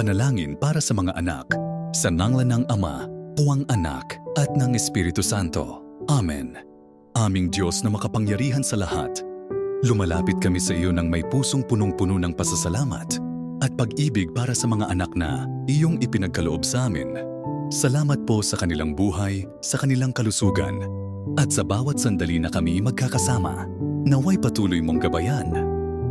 Panalangin para sa mga anak, sa nanglan ng Ama, tuwang anak, at ng Espiritu Santo. Amen. Aming Diyos na makapangyarihan sa lahat, lumalapit kami sa iyo ng may pusong punong-puno ng pasasalamat at pag-ibig para sa mga anak na iyong ipinagkaloob sa amin. Salamat po sa kanilang buhay, sa kanilang kalusugan, at sa bawat sandali na kami magkakasama. Naway patuloy mong gabayan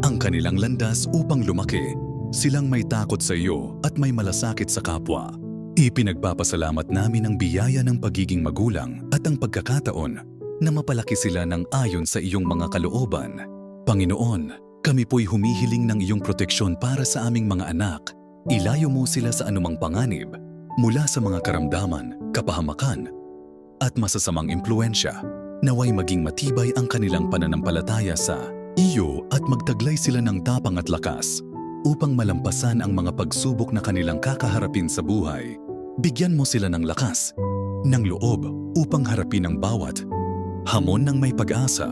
ang kanilang landas upang lumaki. Silang may takot sa iyo at may malasakit sa kapwa. Ipinagpapasalamat namin ang biyaya ng pagiging magulang at ang pagkakataon na mapalaki sila ng ayon sa iyong mga kalooban. Panginoon, kami po'y humihiling ng iyong proteksyon para sa aming mga anak. Ilayo mo sila sa anumang panganib mula sa mga karamdaman, kapahamakan, at masasamang impluensya. Naway maging matibay ang kanilang pananampalataya sa iyo at magtaglay sila ng tapang at lakas upang malampasan ang mga pagsubok na kanilang kakaharapin sa buhay. Bigyan mo sila ng lakas, ng loob upang harapin ang bawat hamon ng may pag-asa.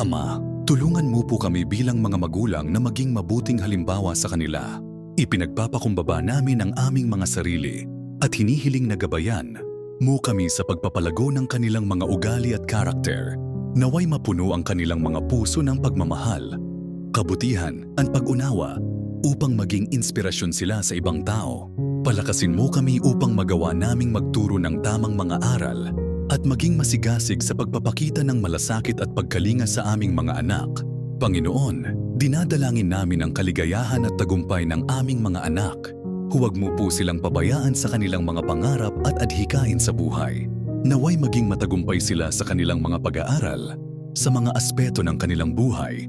Ama, tulungan mo po kami bilang mga magulang na maging mabuting halimbawa sa kanila. Ipinagpapakumbaba namin ang aming mga sarili at hinihiling na gabayan mo kami sa pagpapalago ng kanilang mga ugali at karakter. Naway mapuno ang kanilang mga puso ng pagmamahal, kabutihan at pag-unawa upang maging inspirasyon sila sa ibang tao. Palakasin mo kami upang magawa naming magturo ng tamang mga aral at maging masigasig sa pagpapakita ng malasakit at pagkalinga sa aming mga anak. Panginoon, dinadalangin namin ang kaligayahan at tagumpay ng aming mga anak. Huwag mo po silang pabayaan sa kanilang mga pangarap at adhikain sa buhay. Naway maging matagumpay sila sa kanilang mga pag-aaral, sa mga aspeto ng kanilang buhay.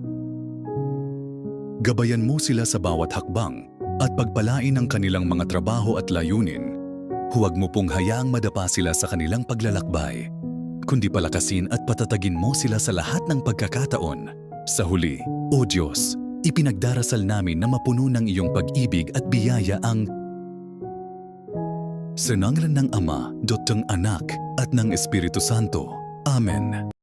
Gabayan mo sila sa bawat hakbang at pagpalain ang kanilang mga trabaho at layunin. Huwag mo pong hayaang madapa sila sa kanilang paglalakbay, kundi palakasin at patatagin mo sila sa lahat ng pagkakataon. Sa huli, O Diyos, ipinagdarasal namin na mapuno ng iyong pag-ibig at biyaya ang Sa nglan ng Ama, Dotong Anak at ng Espiritu Santo. Amen.